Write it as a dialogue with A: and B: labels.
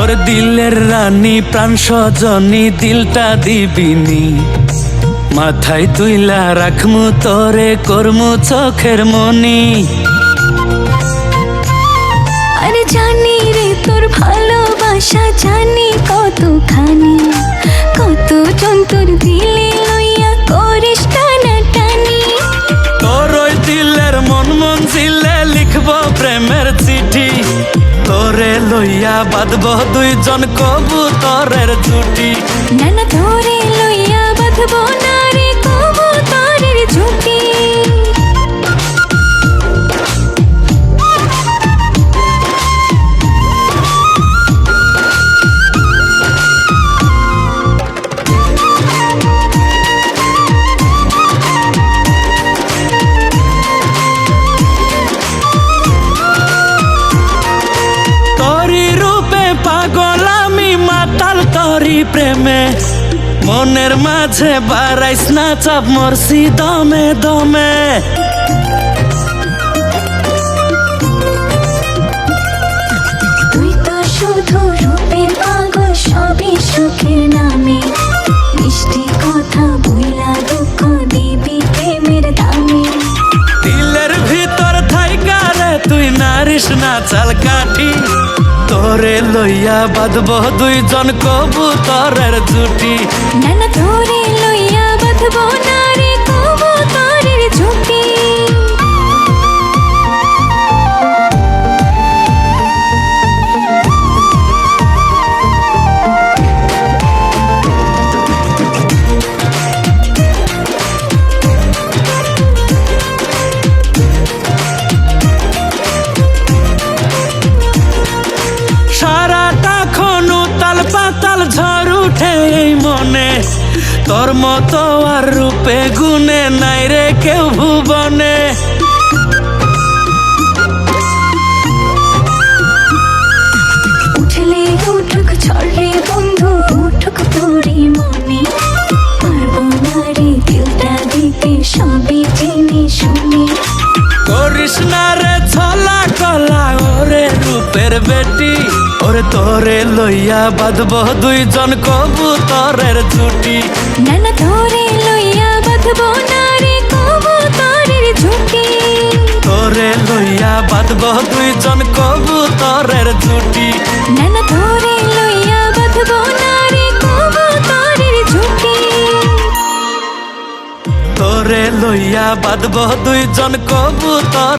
A: ওর দিলের রানী প্রাণ সজনী দিলটা দিবিনি। মাথায় তুইলা রাখমু তরে করমু চোখের মনি।
B: আরে জানি রে তোর ভালোবাসা জানি কতখানি। কত জন্তুর দিলে লইয়া করিস টানা টানি
A: তোর ওই দিলের মন মন জিলে লিখব প্রেমের তোরে লইয়া বাঁধব দুইজন কবুতরের জুটি। মাতাল প্রেমে মনের মাঝে বাড়াইস না চাপ মরসি দমে দমে।
B: তুই তো শুধু রূপের পাগল সবই সুখের নামে। মিষ্টি কথা বইলা দুঃখ দিবি প্রেমের দামে।
A: দিলের ভিতর থাইকারে তুই নারিস না চাল কাঠি। তোরে লইয়া বাঁধব দুইজন কবুতরের জুটি। তোর মতো আর রূপে গুনে নাই রে কেউ ভুবনে।
B: উঠলে উঠুক ছড়ে বন্ধু উঠুক তোরে মনে। পারব না রে দিলটা দিতে সবই জেনে শুনে।
A: করিস না রে ছলা কলা ওরে রূপের বেটি। ওরে তোরে লইয়া বাঁধব দুইজন কবুতরের জুটি
B: নানা ধরে লইয়া বাঁধব না রে কবুতরের ঝুঁটি।
A: তোরে লইয়া বাঁধব দুইজন কবুতরের জুটি
B: নানা ধরে লইয়া বাঁধব না রে কবুতরের
A: তোরে লইয়া বাঁধব দুইজন কবুতর